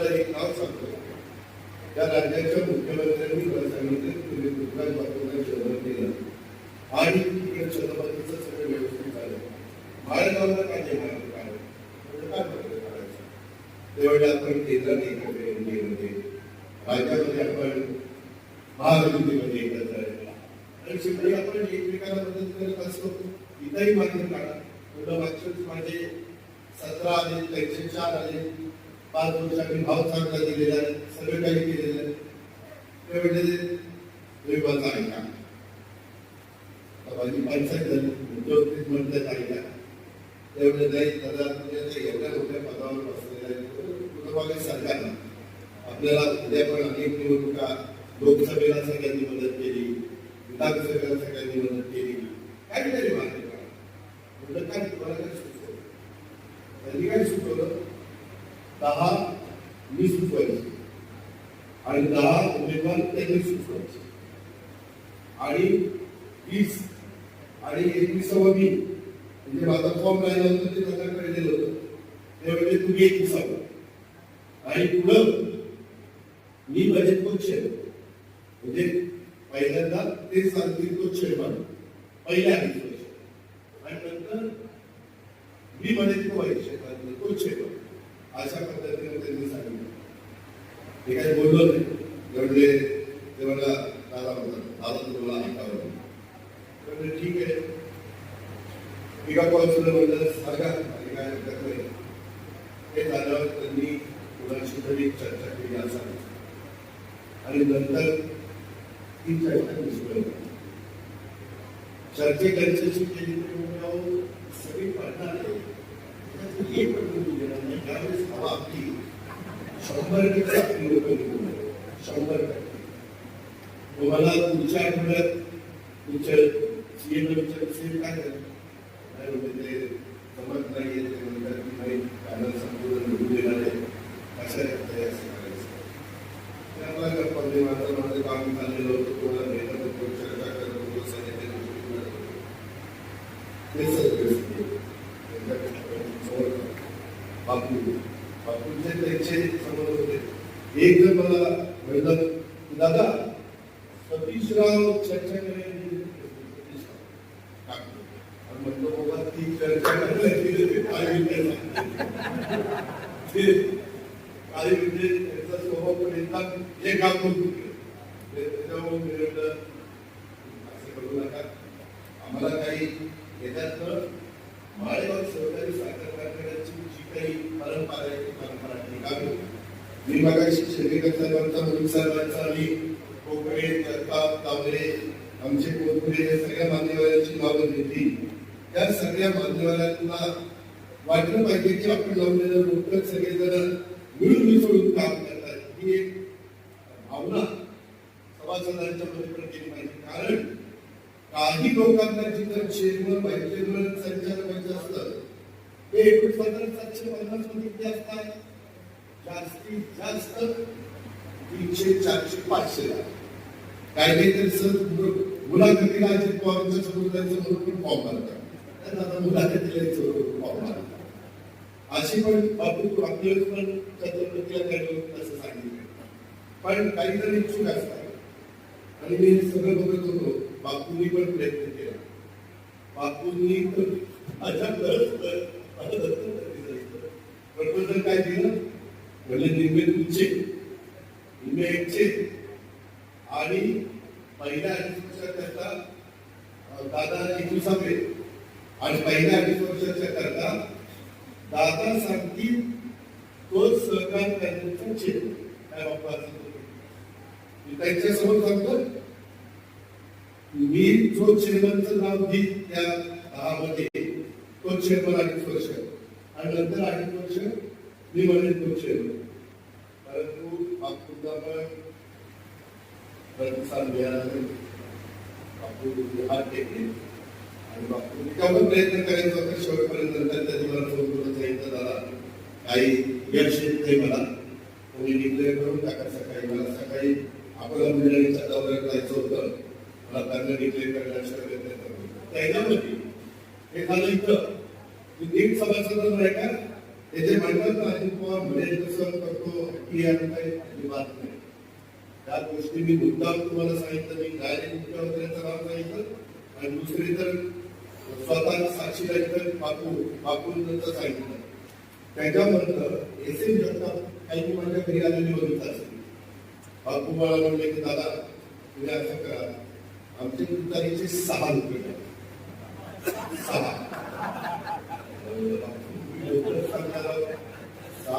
तुम्हाला एक नाव सांगतो. त्या राज्याच्या मुख्यमंत्र्यांनी मला सांगितलं की तुम्ही पृथ्वीराज बापूंना शोधून केलं आणि तिकडे छत्रपतीचं सगळं व्यवस्थित झालं. माळेगावला काय येणार काय? म्हणजे काय प्रकारे करायचं त्यावेळी आपण केंद्रात एकत्र एनडीएमध्ये. राज्यामध्ये आपण महायुतीमध्ये एकत्र आहे. आणि शेवटी आपण एकमेकांना मदत करत असतो. इथंही मात्र काढा. तुला मागच्याच माझे म्हणजे सतरा आले त्यांचे चार आले. पाच वर्षांनी भाव चांगला दिलेला आहे सगळं काही केलेलं आहे. त्यावेळी तुम्ही बघा ऐका आता माझी पंचायत झाली उद्योगपती म्हणतात ऐका त्यावेळी नाही दादा म्हणजे एवढ्या मोठ्या पदावर बसलेला आहे आपल्याला उद्या पण अनेक निवडणुका लोकसभेला सगळ्यांनी मदत केली विधानसभेला सगळ्यांनी मदत केली. काहीतरी काढा. म्हटलं काय तुम्हाला काय सुचवलं त्यांनी काय सुचवलं दहा मी सुचवायची आणि दहा उमेदवार त्यांनी सुचवायचे आणि वीस आणि एकविसावा मी म्हणजे माझा फॉर्म राहिला होता ते त्यांना कळलेलं होतं. त्यावेळी तुम्ही एकविसावा. आणि पुढं मी माझे पक्ष आहे म्हणजे पहिल्यांदा ते सांगतील तो चेअरमन पहिल्या अडीच वर्ष आणि नंतर मी बजेट तो व्हायचे क्षेत्रातले तो चेअरमन अशा पद्धतीने त्यांनी सांगितलं. ते काही बोललो नाही. एवढे ते मला दादा म्हणतात दादा तुम्हाला ऐकावं म्हणजे ठीक आहे. एका का म्हणलं सांगा आणि काय हरकत नाही. हे झाल्यावर त्यांनी कुणाशी तरी चर्चा केली असावी आणि नंतर ती चर्चा निष्फळ चर्चे त्यांच्याशी केली तरी सगळी पडणार आहे. नाही त्यावेळेस हवा आपली शंभर टक्के आपली लोक निघून जाईल. शंभर टक्के तुम्हाला पुढच्या आठवड्यात तुमच्या सीएम विचार काय झालं नाही म्हणजे ते जमत नाहीये ते म्हणतात की नाही पॅनल संपूर्ण निघून देणार आहे कशा रीत्या असं करायचं त्यामुळे गप्पा मी माझं माझं काम चाललेलं होतं कोणाला भेटत होतो चर्चा करत होतो सगळ्या गोष्टी करत होतो ते सगळं समोर बापू बापूंचे त्यांचे समोर होते एक जर मला म्हणलं दादा सतीशराव चर्चा करायची म्हणतो बाबा ती चर्चा करायची काय विषय म्हणजे स्वभाव पण येतात हे काम करू त्याच्यामुळे मी म्हटलं असं करू नका आम्हाला काही याच्यातनं माळेगाव सहकारी साखर कारखान्याची जी काही परंपरा आहे ती परंपरा टिकावी मी मगाशी शेरेकर साहेबांचा मुली साहेबांचा आणि कोकळे जगताप तावरे आमचे कोथुरे या सगळ्या मान्यवरांची नावं घेतली आपल्या सगळ्या मान्यवरांना वाटलं पाहिजे की आपण लावलेलं लोक सगळेजण मिळून मिसळून काम करतात ही एक भावना सभासदांच्या बरोबर केली पाहिजे. कारण काही लोकांना जिथं चेअरमन पाहिजे चेअरमन संचालक व्हायचं असतं ते एकूण साधारण सातशे पन्नासमध्ये किती असतात. जास्तीत जास्त तीनशे चारशे पाचशे काही काही तर सर मुलाखतीला अजित पवारांच्या समोर त्यांचं म्हणून पण फॉर्म भरतात. त्यांना आता मुलाखतीला अशी पण बापू आपल्या पण छत्रपतीला काही लोक असं सांगितलं पण काही जण इच्छुक असतात आणि मी सगळं बघत होतो बापूंनी पण प्रयत्न केला बापूंनी पण माझ्या प्रपोजल काय दिलं म्हणजे निम्मे तुमचे निम्मे एकचे आणि पहिल्या अडीच वर्षाकरता दादा एकविसावे आणि पहिल्या अडीच वर्षाच्या करता दादा सांगतील तोच सहकार करण्याचा चेत काय बाप्पा मी त्यांच्या सांगतो. मी जो चेअरमनचं नाव घेईन त्या दहामध्ये तो चेअरमन अडीच वर्ष आणि नंतर अडीच वर्ष मी म्हणेन तो चेअरमन. परंतु बापूंना पण प्रतिसाद मिळाला नाही बापू हात टेकले. आणि प्रयत्न करायचा होता. शेवटपर्यंत नंतर त्या मला फोन करून सांगितलं दादा काही यश येत नाही मला कोणी डिक्लेअर करून टाका सकाळी. मला सकाळी अकोला मंडळीच्या दौऱ्यात जायचं होतं. मला त्यांना डिक्लेअर करण्याचा प्रयत्न करतो. त्याच्यामध्ये हे झालं इथं नीट सभासद नाही का? त्याचे म्हणतात ना अजित पवार म्हणे जसं करतो की यात काही अजिबात नाही. त्या गोष्टी मी मुद्दाम तुम्हाला सांगितलं. मी डायरेक्ट मुख्यमंत्र्यांचं नाव सांगितलं. आणि दुसरी तर स्वतःला साक्षीला इथं बापू बापूंचं सांगितलं त्याच्यानंतर एस एम जगताप काही माझ्या घरी आलेली बघितलं असेल बापू बाळा म्हणले की दादा तुम्ही असं करा. आमचे तुतारीचे सहा रुपये सहा.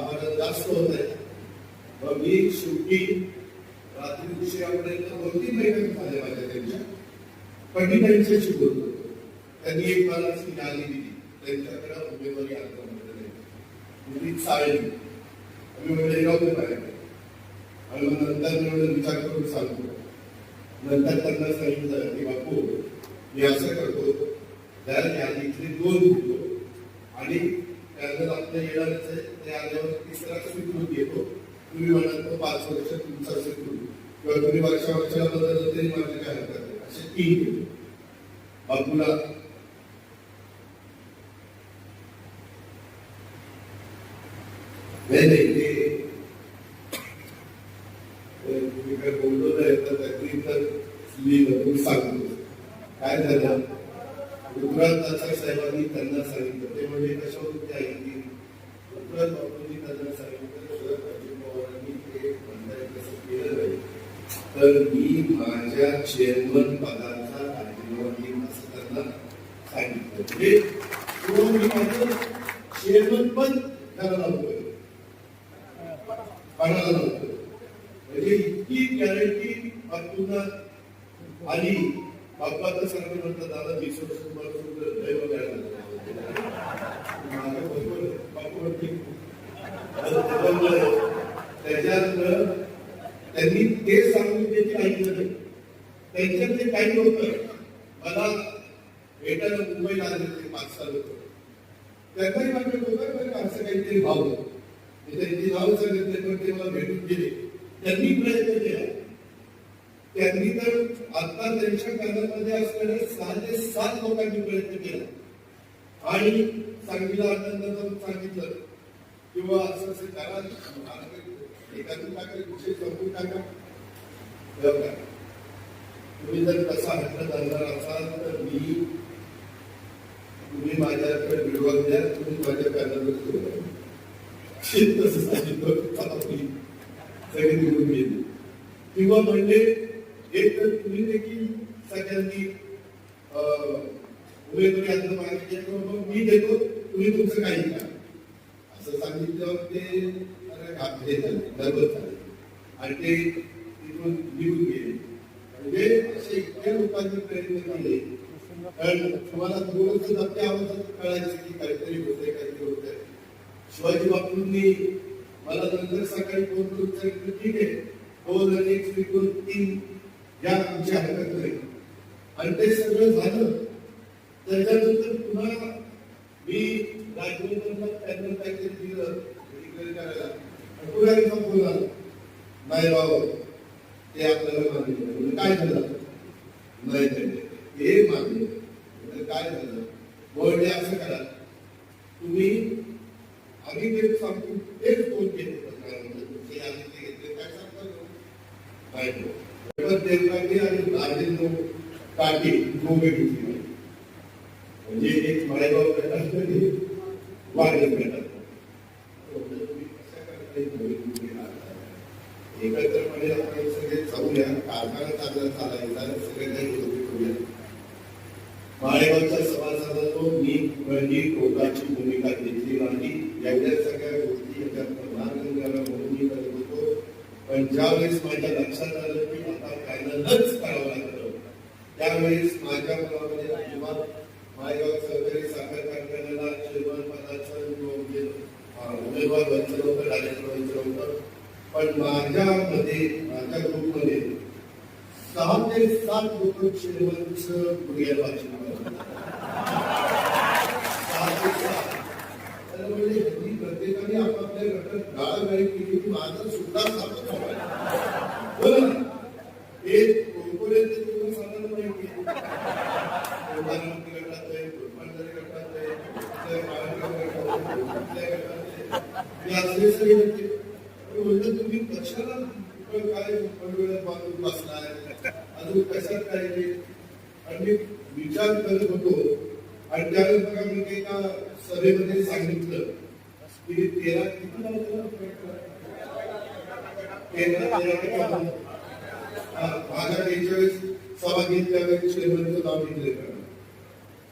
पर्यंत जास्त होत आहे. मग मी शेवटी रात्री उशिरापर्यंत दोन तीन बैठक झाले माझ्या त्यांच्या. पंडितांच्याशी बोलत होतो त्यांनी एक मला अशी यादी दिली. त्यांच्याकडे उमेदवारी अर्ज म्हटलेले मुली चाळली आम्ही म्हणजे राहू दे पाहिजे आणि मग नंतर मी विचार करून सांगतो. नंतर त्यांना सांगितलं की बापू मी असं करतो. त्या यादीतले दोन घेतो आणि त्यानंतर आपल्या येणारच आहे ते आल्यावर तिसरा स्वीकृत घेतो तुम्ही म्हणाल तो पाच वर्ष तुमचा स्वीकृत. किंवा तुम्ही वर्षा वर्षाला बदललं तरी माझे काय हरकत असे तीन घेतो बापूला नाही नाही ते तर तुम्ही काय बोललो नाही तर लिहिलं मी सांगितलं काय झालं? गुजरात साहेबांनी त्यांना सांगितलं. ते म्हणजे कशा कशावरून ते ऐकली गुजरात बापूंनी त्यांना सांगितलं शरद अजित पवारांनी ते म्हणताय कसं केलं नाही. तर मी माझ्या चेअरमन पदाचा राजीनामा घेईन असं त्यांना सांगितलं. म्हणजे किंवा मी माझं चेअरमन पण करायला नव्हतं पणाला नव्हतं म्हणजे इतकी गॅरंटी बापूंना आली बाप्पा तर सांगतो म्हणतात दादा वीस वर्ष तुम्हाला सोडलं, लय बघायला त्याच्यात त्यांनी ते सांगून त्याची ऐकलं नाही. त्यांच्यात ते काही नव्हतं. मला भेटायला मुंबईला आले ते पाच साल होतं त्यांनाही वाटत होतं असं काहीतरी भाव मी त्यांची नाव सांगितले पण ते मला भेटून गेले. त्यांनी प्रयत्न केला. त्यांनी तर आता त्यांच्या कानामध्ये असलेल्या सहा ते सात लोकांनी प्रयत्न केला. आणि सांगितलं आनंदाचं सांगितलं. किंवा असं असं करा एखादी टाका कुठे संपून टाका. तुम्ही जर तसा हट्ट धरणार असाल तर मी तुम्ही माझ्याकडे विडवल द्या तुम्ही माझ्या कानावर तसं सांगितलं. चालू सगळे निघून गेले. किंवा म्हणजे एक तर तुम्ही देखील सगळ्यांनी उमेदवारी अर्ज मागितले किंवा मी देतो तुम्ही तुमचं काही करा. असं सांगितलं ते जरा झाले गरबत झाले. आणि ते तिथून निघून गेले. म्हणजे असे इतक्या लोकांनी प्रयत्न केले. कारण तुम्हाला थोडंच धक्के आवाजात कळायचं की काहीतरी होतंय काहीतरी होतंय. शिवाजी बापूंनी मला नंतर सकाळी फोन करून सांगितलं ठीक आहे हो आणि एक स्वीकरून तीन या आमची हरकत नाही आणि ते सगळं झालं त्याच्यानंतर पुन्हा मी राजवंतांना त्यांना काहीतरी दिलं डिक्लेअर करायला पुन्हा एकदा फोन आला नाही बाबा ते आपल्याला मान्य काय झालं नाही नाही, हे मान्य काय झालं बोलणे असं करा तुम्ही आम्ही ते सांगतो तेच फोन केले पत्रकारांना. तुमचे आधी ते घेतले काय सांगता तुम्ही? नाही तो. रघुनाथ देवकांनी आणि राजेंद्र काटे दोघे घेतली म्हणजे एक माळेगाव गट असतो वाढत गटात म्हटलं तुम्ही कशा एकत्रपणे आपण सगळे जाऊया कारखाना चांगला चालायचा सगळे काही गोष्टी करूया. माळेगावच्या सभासदांनो मी म्हणजे टोकाची भूमिका घेतली नाही एवढ्या सगळ्या गोष्टी याच्या प्रधानमंत्र्याला म्हणून मी करत होतो. पण ज्यावेळेस माझ्या लक्षात आलं की आता कायदा करावं त्यावेळेस माझ्या मनामध्ये किंवा माळेगाव सहकारी साखर कारखान्याला चेअरमन पदाचं उमेदवार वंचित नव्हतं डायरेक्टर व्हायचं नव्हतं पण माझ्यामध्ये माझ्या ग्रुपमध्ये सहा ते सात लोक चेअरमनचं गुडघ्याला म्हणजे ह्यांनी प्रत्येकाने आपापल्या गटात गाळागाळी केली की माझं सुद्धा सापड हो ना हे कोणकोणते तुम्ही सांगायला माहिती प्रधानमंत्री गटात आहे मुख्यमंत्री गटात आहे कुठल्या माळेगाव गटात आहे, कुठल्या गटात आहे. हे असले सगळे होते. म्हटलं तुम्ही कशाला काय बांधून बसलाय अजून कशात काय आणि मी विचार करत होतो आणि त्यावेळेस बघा मी एका सभेमध्ये सांगितलं की तेरा किती नाव तेरा तेरा माझ्या सभा नाव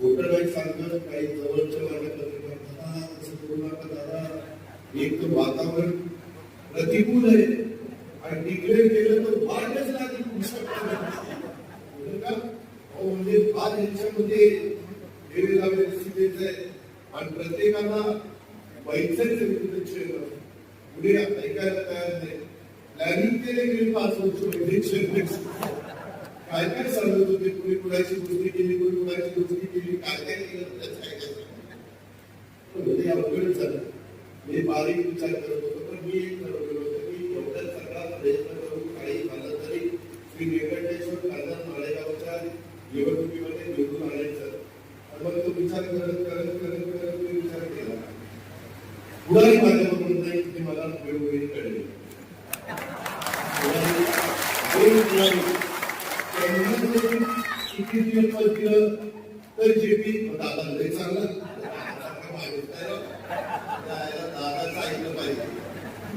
वोटर बँक सांगतात काही जवळच्या माझ्या पत्रकार दादा असं करू नका दादा. एक तर वातावरण प्रतिकूल आहे आणि डिक्लेअर केलं तर वाढच लागेल हो हो, म्हणजे फार यांच्यामध्ये वेगवेगळ्या परिस्थितीच आहे. आणि प्रत्येकाला पैशाचे पुढे ऐकायला तयार नाही. प्लॅनिंग केले गेले पाच वर्ष म्हणजे काय काय सांगत होते कोणी कुणाची गोष्टी केली कोणी कुणाची गोष्टी केली काय काय केलं त्याचं काय अवघड झालं. मी बारीक विचार करत होतो पण मी एक ठरवलेलं होतं की एवढा सगळा प्रयत्न करून काही झालं तरी श्री वेंकटेश्वर खासदार माळेगावच्या निवडणुकीमध्ये निवडून आणायचं मग तो विचार करत करत करत करत मी विचार केला. पुढारी माझ्याबरोबर नाही ते मला वेळोवेळी कळले. पुढारी दोन किती दिवस तर जेपी दादा लय चांगला दादाचं ऐकलं पाहिजे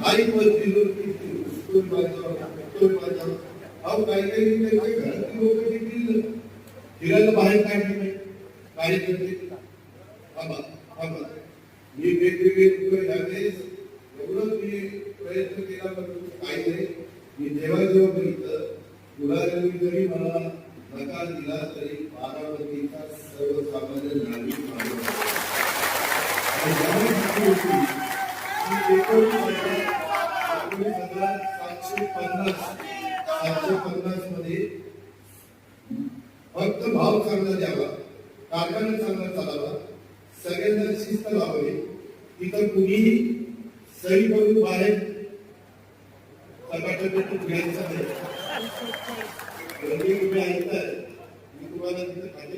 आई पडतील अहो काही काही त्यांच्या घरातली लोक देखील फिरायला बाहेर काढली नाही कार्यकर्ते थांबा थांबा मी वेगवेगळे उपयोग यावेळेस एवढं मी प्रयत्न केला पण काही नाही मी जेव्हा जेव्हा बघितलं जरी मला नकार दिला तरी बारामतीचा सर्वसामान्य नागरिक सातशे पन्नास सातशे पन्नासमध्ये फक्त भाव चांगला द्यावा कारखाना चांगला चालावा सगळ्यांना शिस्त लावावी तिथं कुणीही सही करून बाहेर सकाळच्या घ्यायचं नाही. रनिंग तुम्ही ऐकताय मी तुम्हाला तिथं खाते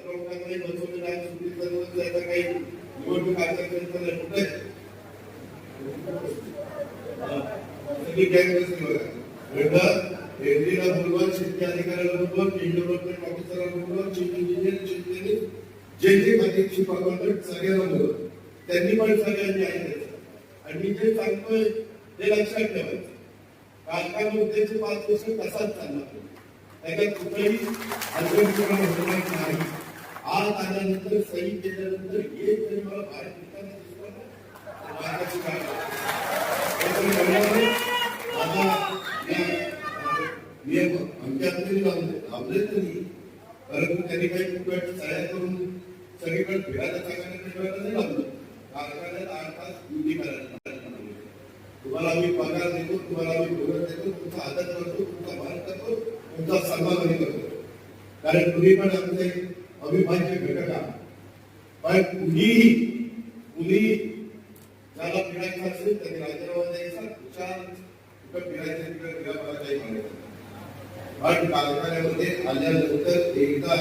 सुट्टीचा दिवस जायचा काही निवडणूक आचारसंहिता नाही कुठे सगळी गॅंग बसली बघा बोलवा शेती अधिकाऱ्याला बोलवा फील्ड डेव्हलपमेंट ऑफिसरला बोलवा चीफ इंजिनियर चीफ जे जे चीफ अकाउंटंट सगळ्यांना बोलवा त्यांनी पण सगळ्यांनी ऐकायचं आणि मी जे सांगतोय ते. लक्षात ठेवायचं कारखाना उद्याचे पाच वर्ष कसाच चालणार त्याच्यात कुठलंही अडचणीकरण होत नाही. आज आल्यानंतर सही केल्यानंतर एक तरी मला बाहेर फिरताना आता आमच्या लावले तरी परंतु त्यांनी काही फुकट सह्या करून सगळीकडे फिरायला चांगल्या नाही लावलं. कारखान्यात आठ तास ड्युटी करायला तुम्हाला आम्ही पगार देतो तुम्हाला आम्ही भोगत देतो तुमचा आदर करतो तुमचा मान करतो. तुमचा सन्मान करतो? कारण तुम्ही पण आमचे अविभाज्य घटक आहात. पण कुणीही कुणी ज्याला फिरायचं असेल त्याने राजीनामा द्यायचा विचार कुठं फिरायचं तिकडे फिरा मला काही मागायचं पण कारखान्यामध्ये आल्यानंतर एकदा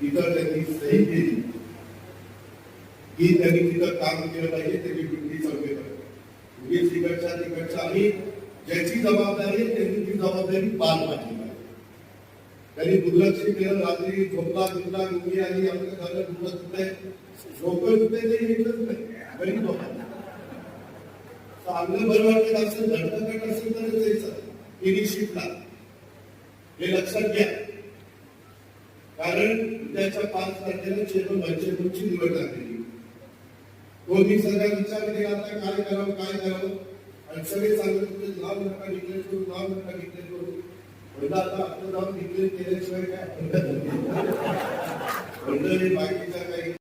तिथं त्यांनी सही केली. की त्यांनी तिथं काम केलं पाहिजे त्यांनी ड्युटी चौकी पाहिजे. तिकडच्या तिकडच्या आणि ज्याची जबाबदारी आहे, त्यांनी ती जबाबदारी पार पाडली पाहिजे. त्यांनी दुर्लक्ष केलं रात्री झोपला झोपला मुंगी आली आपलं झालं झोपत होते झोपत होते ते येतच नाही गरीब चांगलं बरं वाटत असेल धडधकट असेल तर जायचं तिन्ही शिफ्टला हे लक्षात घ्या. कारण उद्याच्या पाच तारखेला चेतन भाजपची निवड लागलेली तो मी विचार केला आता काय करावं काय करावं? आणि सगळे सांगत होते नाव नका डिक्लेअर करू नाव नका डिक्लेअर करू. म्हणलं आता आपलं नाव डिक्लेअर केल्याशिवाय काय? म्हणलं बाकीच्या काही